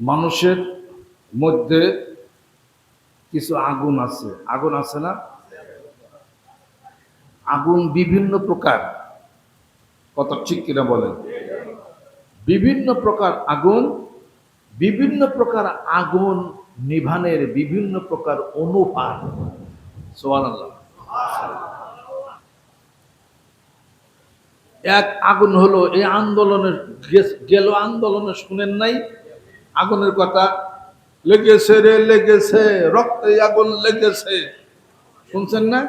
মানুষের মধ্যে কিছু আগুন আছে। আগুন আছে না? আগুন বিভিন্ন প্রকার। কত ঠিক কিনা বলেন? বিভিন্ন প্রকার আগুন, বিভিন্ন প্রকার আগুন নিভানের বিভিন্ন প্রকার অনুপাত। সুবহানাল্লাহ। এক আগুন হলো, এই আন্দোলনের গেল আন্দোলনে শুনেন নাই? আগুনের কথা, লেগেছে রে, লেগেছে, রক্তে আগুন লেগেছে। শুনছেন না?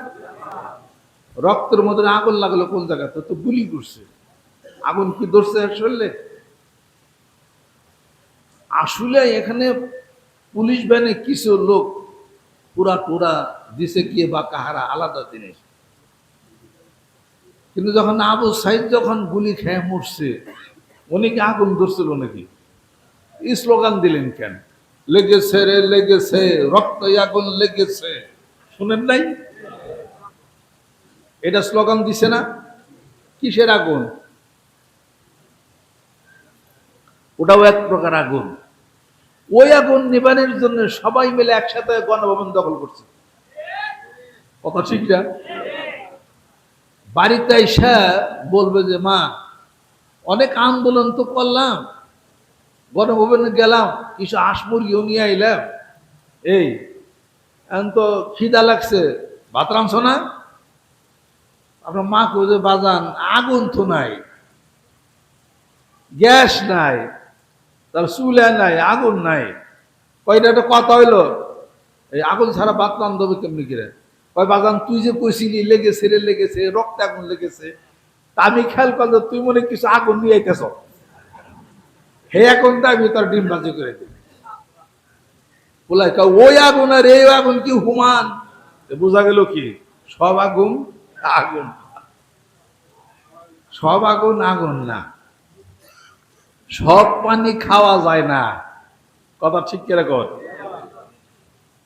রক্তের মধ্যে আগুন লাগল কোন জায়গাতে তো গুলি করছে। আগুন কি ধরছে আসলে? আসলে এখানে পুলিশ ভ্যানে কিছু লোক পুরা টুরা দিছে কি বা কাহারা, আলাদা জিনিস। কিন্তু যখন আবু সাইদ যখন গুলি খেয়ে মরছে, উনি কি আগুন ধরছিল নাকি? এই স্লোগান দিলেন কেন? লেগেছে রে, লেগেছে, রক্ত আগুন লেগেছে। শুনেন নাই? এটা স্লোগান দিছে না? কিসের আগুন? ওটাও এক প্রকার আগুন। ওই আগুন নিবানের জন্য সবাই মিলে একসাথে গণভবন দখল করছে। কথা ঠিক না? বাড়িতে এসে বলবে যে, মা, অনেক আন্দোলন তো করলাম, গণভবনে গেলাম, কিছু আসমুরগিও নিয়ে আইলাম। এই, এখন তো খিদা লাগছে, ভাত রাঁধছো না? আপনার মা যে, বাজান, আগুন তো নাই, গ্যাস নাই, তার চুলা নাই, আগুন নাই। কয়টা একটা কথা হইল, এই আগুন ছাড়া ভাত রান্ধবে কেমনি কিরে? কয়, বাজান, তুই যে কইছিলি লেগেছে রে, লেগেছে, রক্ত আগুন লেগেছে। তা আমি খেয়াল করলে তুই মনে কিছু আগুন নিয়ে আইতেছ। হে, এখন তো আমি তোর ডিম বাজি করে দিই। বলাই কা ওই আগুন আর এই আগুন কি হুমান? বোঝা গেল কি? সব আগুন আগুন। সব আগুন আগুন না। সব পানি খাওয়া যায় না। কথা ঠিক করে কর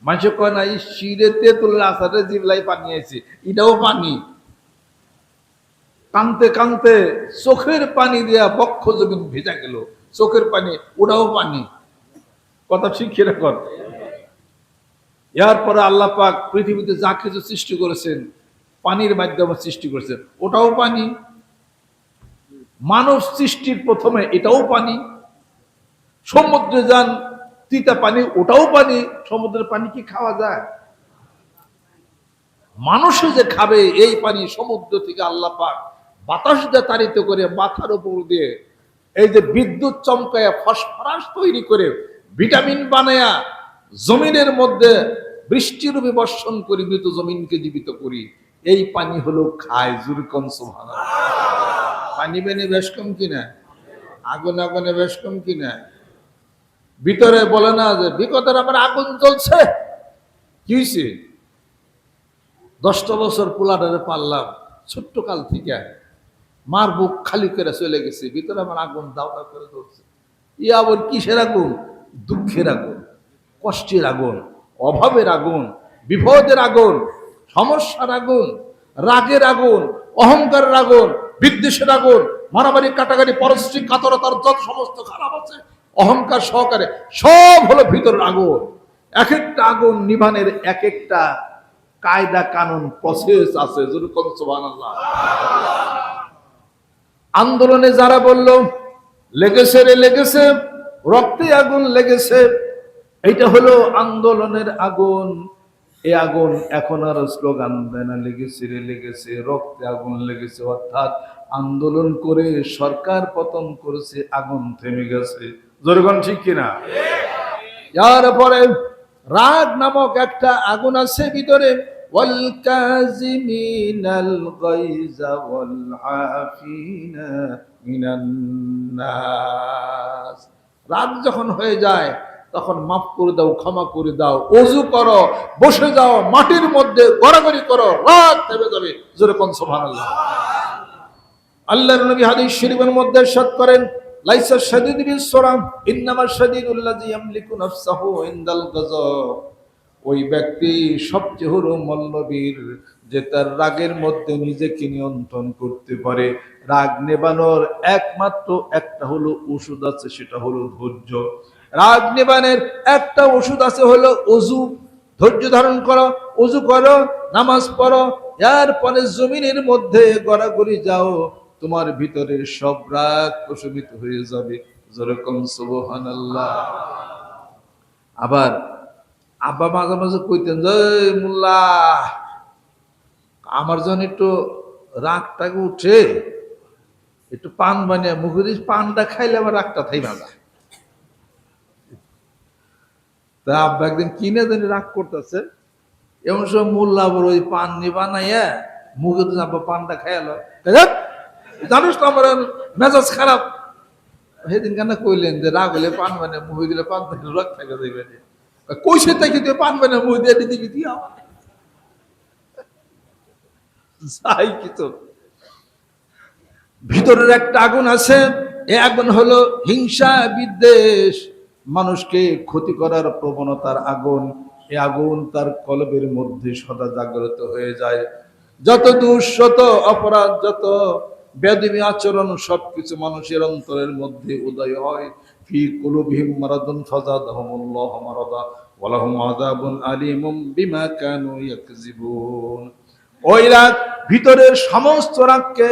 মানুষ কয় না এই শিরে তেঁতুলের আসারে জিবলাই পানি আছে এটাও পানি। কানতে কানতে চোখের পানি দিয়া বক্ষ জমিন ভেজা গেল, চোখের পানি, ওটাও পানি। কথা খেলে কর এরপরে আল্লাহ পাক পৃথিবীতে যা কিছু সৃষ্টি করেছেন, পানির মাধ্যমে সৃষ্টি করেছেন, ওটাও পানি। মানব সৃষ্টির প্রথমে এটাও পানি। সমুদ্রে যান তিতা পানি, ওটাও পানি, সমুদ্রের পানি কি খাওয়া যায়? মানুষে যে খাবে এই পানি সমুদ্র থেকে আল্লাহ পাক বাতাস দিয়ে তাড়িত করে মাথার উপর দিয়ে এই যে বিদ্যুৎ চমকায়া ফসফরাস তৈরি করে ভিটামিন বানায়া জমিনের মধ্যে বৃষ্টিরূপে বর্ষণ করি মৃত জমিনকে জীবিত করি, এই পানি হলো খায় জুরকন সুবহানাল্লাহ। পানি বেনে বেশ কম কিনা? আগুন আগুনে বেশ কম কিনা? ভিতরে বলে না যে বিপদের আমার আগুন জ্বলছে। কি হয়েছে দশটা বছর পোলাডারে পারলাম ছোট্ট কাল থেকে মার বুক খালি করে চলে গেছে, ভিতরে আমার আগুন দাওয়া করে ধরছে ই আবার কিসের আগুন? দুঃখের আগুন, কষ্টের আগুন, অভাবের আগুন, বিপদের আগুন, সমস্যার আগুন, রাগের আগুন, অহংকারের আগুন, বিদ্বেষের আগুন, মারামারি, কাটাকাটি, পরশ্রী, কাতরতার, যত সমস্ত খারাপ আছে অহংকার সহকারে সব হলো ভিতরের আগুন। এক একটা আগুন নিভানের এক একটা কায়দা কানুন প্রসেস আছে। আন্দোলনে যারা বলল, লেগেছে রে, লেগেছে, রক্তে আগুন লেগেছে। এইটা হলো আন্দোলনের আগুন। এই আগুন এখন আর স্লোগান দেয় না, লেগেছে রে, লেগেছে, রক্তে আগুন লেগেছে। অর্থাৎ আন্দোলন করে সরকার পতন করেছে, আগুন থেমে গেছে। জোরগণ ঠিক কিনা যার পরে রাগ নামক একটা আগুন আছে ভিতরে والكاظمين الغيظ والعافين من الناس রাগ যখন হয়ে যায় তখন মাফ করে দাও ক্ষমা করে দাও অজু করো বসে যাও মাটির মধ্যে গড়াগড়ি করো রাগ থেমে যাবে জোরে কোন সুবহানাল্লাহ আল্লাহর নবী হাদিস শরীফের মধ্যে সাত করেন লাইসা শাদীদ বিসরাম ইন্নামা শাদীদুল্লাযী ইয়ামলিকু নাফসাহু ইনদাল গাযাব ওই ব্যক্তি সবচেয়ে হলো মল্লবীর, যে তার রাগের মধ্যে নিজেকে নিয়ন্ত্রণ করতে পারে। রাগ নেবানোর একমাত্র একটা হলো ওষুধ আছে, সেটা হলো ধৈর্য। রাগ নেবানের একটা ওষুধ আছে হলো অজু ধৈর্য ধারণ করো অজু করো, নামাজ পড়ো, এরপরে জমিনের মধ্যে গড়াগড়ি যাও। তোমার ভিতরের সব রাগ প্রশমিত হয়ে যাবে। যেরকম সুবহান আবার আব্বা মাঝে মাঝে কইতেন, যে মোল্লা, আমার জন্য একটু রাগটাকে উঠে, একটু পান বানিয়ে মুখে দিয়ে পানটা খাইলে আমার রাগটা থাই ভাজা তা আব্বা একদিন কিনে জানি রাগ করতেছে। এমন সব মোল্লা বড় ওই পান নিয়ে বানাইয়া মুখে দিয়ে আব্বা পানটা খাইলো জানিস তো আমার মেজাজ খারাপ? সেদিন কেন কইলেন যে রাগ হলে পান বানিয়ে মুখে দিলে পান বানিয়ে রাগ থাকে যাইবে কইসে তুই পান বানিয়ে মুখে দিয়ে দিবি তুই আমার যাই কিছু ভিতরের একটা আগুন আছে এই আগুন হলো হিংসা বিদ্বেষ। মানুষকে ক্ষতি করার প্রবণতার আগুন এই আগুন তার কলবের মধ্যে সদা জাগ্রত হয়ে যায়। যত দোষ যত অপরাধ, যত বেদবী আচরণ সবকিছু মানুষের অন্তরের মধ্যে উদয় হয়। ফি কুলুবিহিম মারাদুন ফাজাদাহুমুল্লাহু মারাদা ওয়ালাহুম আযাবুন আলীমুম বিমা কানু ইয়াকযিবুন। ওই রাগ ভিতরের সমস্ত রাগকে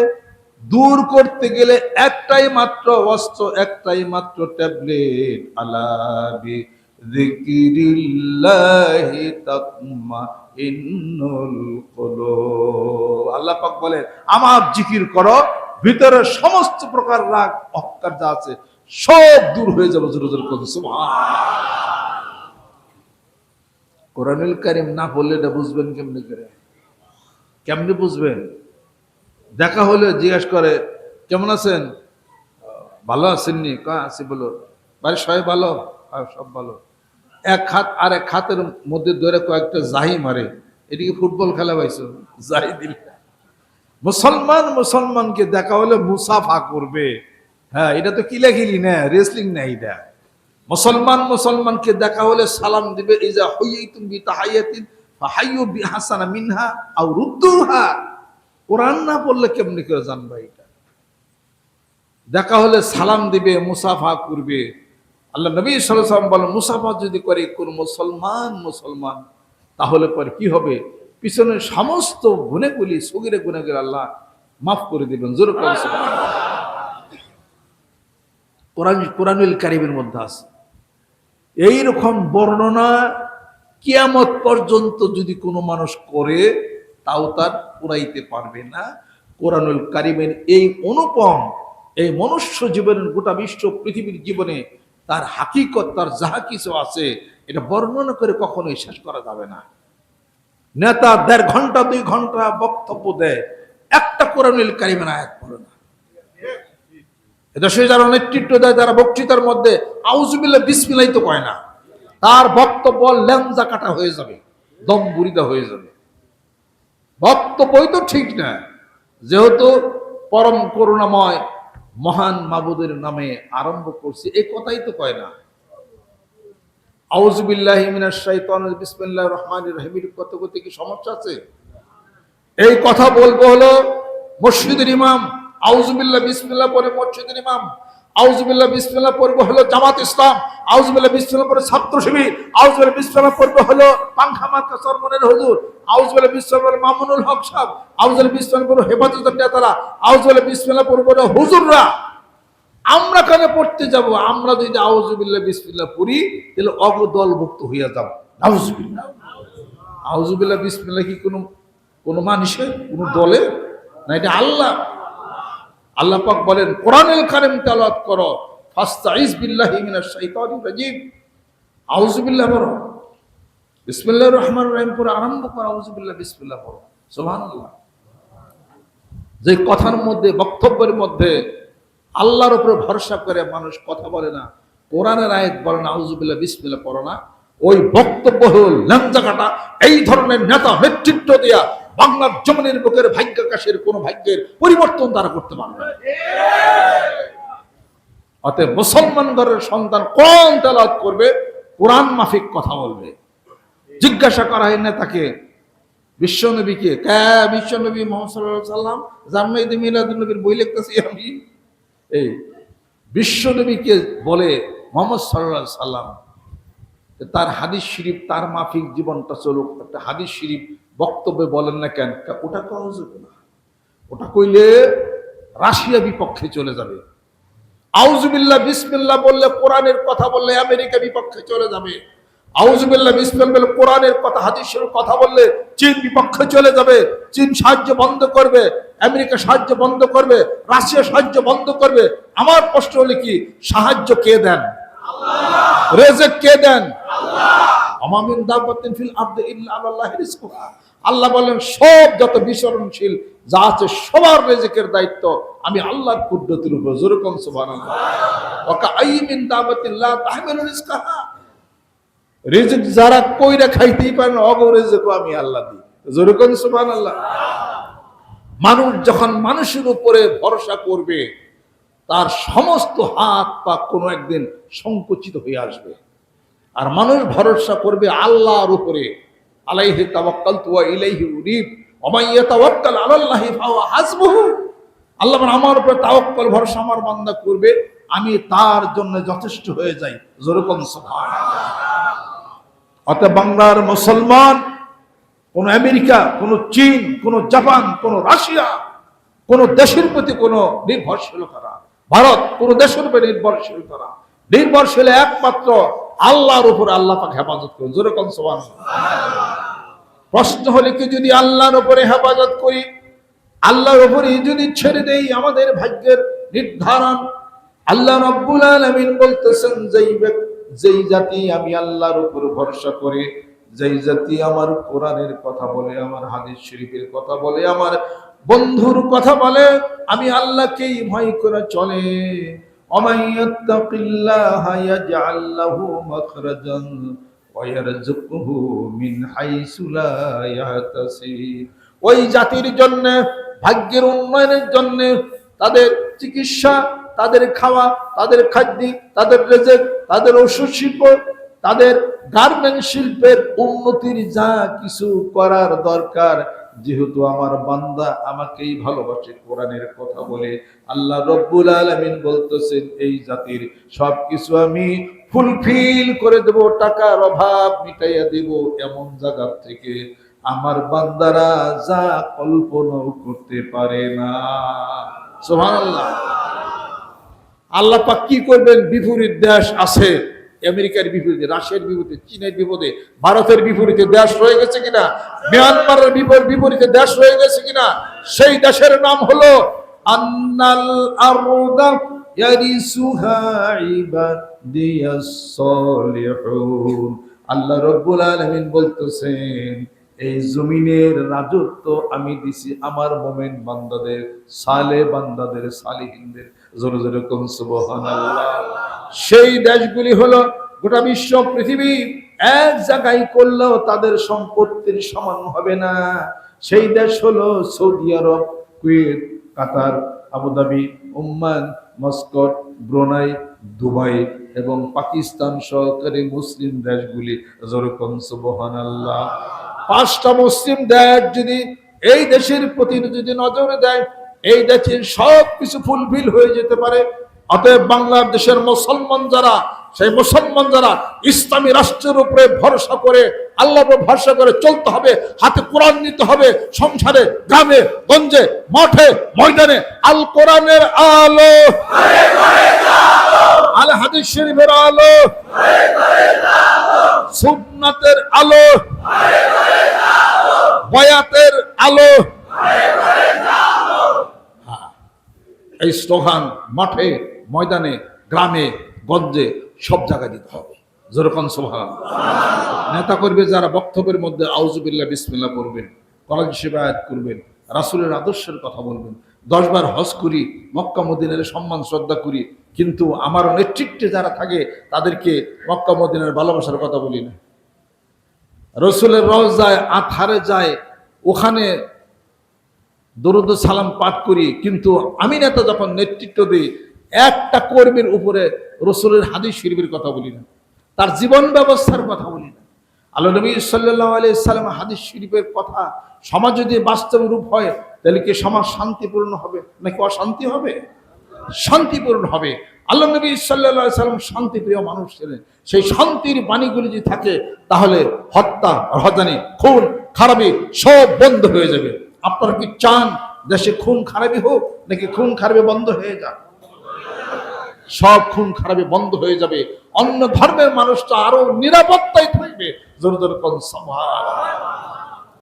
দূর করতে গেলে একটাই মাত্র অস্ত্র, একটাই মাত্র ট্যাবলেট। আলাবি যিকিরিল্লাহি কুলুব আল্লাহ পাক বলেন আমার জিকির করো ভিতরে সমস্ত প্রকার রাগ অহংকার যা আছে সব দূর হয়ে যাবে জোরে কোরআনুল কারিম না বললে এটা বুঝবেন কেমনি করে? কেমনি বুঝবেন? দেখা হলে জিজ্ঞেস করে কেমন আছেন? ভালো আছেননি। কয় আছি বলো। বাড়ির সবাই ভালো? হ্যাঁ, সব ভালো। এক হাত আর এক হাতের মধ্যে ধরে কয়েকটা জাহি মারে। এদিকে ফুটবল খেলা পাইছো? জাহি দিলে। মুসলমান মুসলমানকে দেখা হলে মুসাফা করবে। হ্যাঁ এটা তো কিলাকিলি না রেসলিং না এটা। মুসলমান মুসলমানকে দেখা হলে সালাম দিবে এই যে হইয়াইতুম বি তাহাইয়াতিন ফাহাইয়ু বি হাসানা মিনহা আও রুদ্দুহা। কোরআন না পড়লে কেমনি করে জানবা এটা? দেখা হলে সালাম দিবে, মুসাফা করবে। আল্লাহ নবী সাল্লাম বলেন মুসাফা যদি করে কোন মুসলমান মুসলমান। তাহলে পরে কি হবে? পিছনের সমস্ত গুণেগুলি, সগিরে গুণেগুলি আল্লাহ মাফ করে দিবেন, জোর করে কোরআন, কোরআনুল কারিমের মধ্যে আছে। এইরকম বর্ণনা কিয়ামত পর্যন্ত যদি কোনো মানুষ করে, তাও তার পুরাইতে পারবে না। কোরআনুল কারিমের এই অনুপম, এই মনুষ্য জীবনের গোটা বিশ্ব পৃথিবীর জীবনে তার হাকিকত, তার যাহা কিছু আছে, এটা বর্ণনা করে কখনোই শেষ করা যাবে না। নেতা দেড় ঘণ্টা, দুই ঘণ্টা বক্তব্য দেয়। একটা কোরআনুল কারিমের আয়াত পড়ে না। দেশে যারা নেতৃত্ব দেয়, যারা বক্তৃতার মধ্যে আউজুবিল্লা বিসমিল্লাই তো কয় না। তার বক্তব্য ল্যাংজা কাটা হয়ে যাবে, দম বুড়িদা হয়ে যাবে। বক্তব্যই তো ঠিক না। যেহেতু পরম করুণাময় মহান মাবুদের নামে আরম্ভ করছে। এই কথাই তো কয় না। আউজবিল্লাহ কত কত কি সমস্যা আছে? এই কথা বলব হলো মসজিদের ইমাম আউজবিল্লাহ বিসমিল্লাহ পরে মসজিদের ইমাম। আউজুবিল্লাহ বিসমিল্লাহ পড়ব হলো জামাত ইসলাম আউজুবিল্লাহ বিসমিল্লাহ পরে ছাত্র শিবির আউজুবিল্লাহ বিসমিল্লাহ পর্ব হলো পাংখা মার্কা সরমনের হুজুর আউজুবিল্লাহ বিসমিল্লাহ পরে মামুনুল হক সাহেব আউজুবিল্লাহ বিসমিল্লাহ পরে হেফাজতের নেতারা আউজুবিল্লাহ বিসমিল্লাহ পড়ব হলো হুজুররা। আমরা কেন পড়তে যাব? আমরা যদি আউজুবিল্লাহ বিসমিল্লাহ পড়ি, তাহলে অগদলভুক্ত হইয়া যাব। আউজবিল্লা আউজুবিল্লাহ বিসমিল্লাহ কি কোনো কোনো মানুষের, কোনো দলে না, এটা আল্লাহ। আল্লাহ পাক বলেন, কোরআনুল কারিম তেলাওয়াত করো। রহিম আরম্ভ করো বিসমিল্লাহ যে কথার মধ্যে, বক্তব্যের মধ্যে আল্লাহর উপরে ভরসা করে মানুষ কথা বলে না, কোরআনের আয়াত বলে না আউযুবিল্লাহ বিসমিল্লাহ না। ওই বক্তব্য হল, ল্যাংজা কাটা, এই ধরনের নেতা নেতৃত্ব দেয়া বাংলার জমিনের বুকের ভাগ্যাকাশের কোন ভাগ্যের পরিবর্তন তারা করতে পারবে। অতএব মুসলমান ঘরের সন্তান কোন তেলাওয়াত করবে? কোরআন মাফিক কথা বলবে। জিজ্ঞাসা করা হয় না তাকে বিশ্বনবীকে, কে বিশ্বনবী মোহাম্মদ সাল্লাম জান্নাইদে মিলাদুলনবীর বই লিখতেছি আমি। এই বিশ্বনবীকে বলে মোহাম্মদ সাল্লাহ সাল্লাম তার হাদিস শরীফ, তার মাফিক জীবনটা চলুক। একটা হাদিস শরীফ বক্তব্যে বলেন না কেন? ওটা কওয়া যাবে না। ওটা কইলে রাশিয়া বিপক্ষে চলে যাবে। আউজুবিল্লাহ বিসমিল্লাহ বললে কোরআনের কথা বললে আমেরিকা বিপক্ষে চলে যাবে। আউজুবিল্লাহ বিসমিল্লাহ বললে কোরআনের কথা হাদিসের কথা বললে চীন বিপক্ষে চলে যাবে। চীন সাহায্য বন্ধ করবে আমেরিকা সাহায্য বন্ধ করবে রাশিয়া সাহায্য বন্ধ করবে। আমার প্রশ্ন হলে কি সাহায্য কে দেন? রেজেক কে দেন? আমামিন দাব্বাতিন ফিল আরদি ইল্লা আলাল্লাহি রিজকুহা। আল্লাহ বলেন, সব যত বিচরণশীল, যা আছে সবার রেজেকের দায়িত্ব, আমি আল্লাহর কুদরতের উপর যেরকম যারা কইরা খাইতেই পারে না, অগ আমি আল্লাহ দিই। যেরকম সুবহানাল্লাহ। মানুষ যখন মানুষের উপরে ভরসা করবে, তার সমস্ত হাত পা কোনো একদিন সংকুচিত হয়ে আসবে। আর মানুষ ভরসা করবে আল্লাহর উপরে। আলাইহি তাওয়াক্কাল তুয়া ইলাইহি উরিব ওমাইয়া তাওয়াক্কাল আলাল্লাহি ফাওয়া হাসবুহু। আল্লাহ আমার উপরে তাওয়াক্কাল, ভরসা আমার বান্দা করবে, আমি তার জন্য যথেষ্ট হয়ে যাই। যেরকম সুবহানাল্লাহ। অতএব বাংলার মুসলমান, কোন আমেরিকা, কোন চীন, কোন জাপান, কোন রাশিয়া, কোন দেশের প্রতি কোন নির্ভরশীল করা। ভারত, কোন দেশের উপরে নির্ভরশীল করা। নির্ভরশীল একমাত্র আল্লাহর উপর আল্লাহ পাক হেফাজত করুন। যেরকম সমান প্রশ্ন হলে কি, যদি আল্লাহর উপরে হেফাজত করি, আল্লাহর উপরে যদি ছেড়ে দেই আমাদের ভাগ্যের নির্ধারণ, আল্লাহ রব্বুল আলামিন বলতেছেন, যেই যেই জাতি আমি আল্লাহর উপর ভরসা করে, যেই জাতি আমার কোরআনের কথা বলে, আমার হাদিস শরীফের কথা বলে, আমার বন্ধুর কথা বলে, আমি আল্লাহকেই ভয় করে চলে। ومن يتق الله يجعل له مخرجا ويرزقه من حيث لا يحتسب ওই জাতির জন্য ভাগ্যের উন্নয়নের জন্য তাদের চিকিৎসা তাদের খাওয়া তাদের খাদ্য তাদের রেজেক তাদের ওষুধ শিল্প তাদের গার্মেন্ট শিল্পের উন্নতির যা কিছু করার দরকার যেহেতু আমার বান্দা আমাকেই ভালোবাসে কোরআনের কথা বলে, আল্লাহ রব্বুল আলামিন বলতেছেন, এই জাতির সবকিছু আমি ফুলফিল করে দেব, টাকার অভাব মিটাইয়া দেব এমন জায়গার থেকে। আমার বান্দারা যা কল্পনাও করতে পারে না। সুবহানাল্লাহ। আল্লাহ পাক কি করবেন? বিপরীত দেশ আছে। আমেরিকার বিপরীতে, রাশিয়ার বিপরীতে, চীনের বিপদে ভারতের বিপরীতে দেশ রয়ে গেছে কিনা? মিয়ানমারের বিপর- বিপরীতে দেশ রয়ে গেছে কিনা? সেই দেশের নাম হলো আন্নাল আরদা আল্লাহ রব্বুল বলতেছেন, এই জমিনের রাজত্ব আমি দিছি আমার মোমেন বান্দাদের, সালে বান্দাদের সালিহিনদের জোরে জোরে সেই দেশগুলি হলো গোটা বিশ্ব পৃথিবী এক জায়গায় করলেও তাদের সম্পত্তির সমান হবে না। সেই দেশ হলো Saudi Arab Kuwait Qatar Abu Dhabi Oman Muscat Brunei Dubai এবং পাকিস্তান সহকারী মুসলিম দেশগুলি। যেরকম সুবহানাল্লাহ। পাঁচটা মুসলিম দেশ যদি এই দেশের প্রতি যদি নজর দেয় এই দেশের সব কিছু ফুলফিল হয়ে যেতে পারে। অতএব বাংলাদেশের মুসলমান যারা, সেই মুসলমান যারা ইসলামী রাষ্ট্রের উপরে ভরসা করে, আল্লাহর ভরসা করে চলতে হবে, হাতে কোরআন নিতে হবে, সংসারে, গ্রামে, গঞ্জে, মাঠে, ময়দানে, আল কোরআনের আলো। আল হাদিস শরীফের আলো। সুন্নাতের আলো। বয়াতের আলো। এই স্লোগান মাঠে, ময়দানে, গ্রামে, গঞ্জে সব জায়গায় দিতে হবে। যেরকম সোহান নেতা করবে যারা বক্তব্যের মধ্যে আউজুবিল্লাহ বিসমিল্লাহ করবেন কলেজ সেবায়াত করবেন, রাসূলের আদর্শের কথা বলবেন দশবার হজ করি, মক্কা, মদিনের সম্মান, শ্রদ্ধা করি, কিন্তু আমার নেতৃত্বে যারা থাকে, তাদেরকে মক্কা, মদিনের ভালোবাসার কথা বলি না। রসুলের রস যায় আথারে যায়, ওখানে দরুদ সালাম পাঠ করি, কিন্তু আমি নেতা যখন নেতৃত্ব দিই, একটা কর্মীর উপরে রসুলের হাদিস শরীফের কথা বলি না, তার জীবন ব্যবস্থার কথা বলি না। আল্লাহ নবী সাল্লাহ আলি সাল্লাম হাদিস শরীফের কথা, সমাজ যদি বাস্তব রূপ হয়, তাহলে কি সমাজ শান্তিপূর্ণ হবে, নাকি অশান্তি হবে? শান্তিপূর্ণ হবে। আল্লাহ নবী সাল্লাহ সাল্লাম শান্তিপ্রিয় মানুষ ছিলেন। সেই শান্তির বাণীগুলি যদি থাকে, তাহলে হত্যা রহদানি খুন, খারাপি সব বন্ধ হয়ে যাবে। আপনারা কি চান দেশে খুন খারাপি হোক, নাকি খুন খারাপি বন্ধ হয়ে যাক? সব খুন খারাপি বন্ধ হয়ে যাবে। অন্য ধর্মের মানুষটা আরও নিরাপত্তায় থাকবে। জোর জোর কোন সভা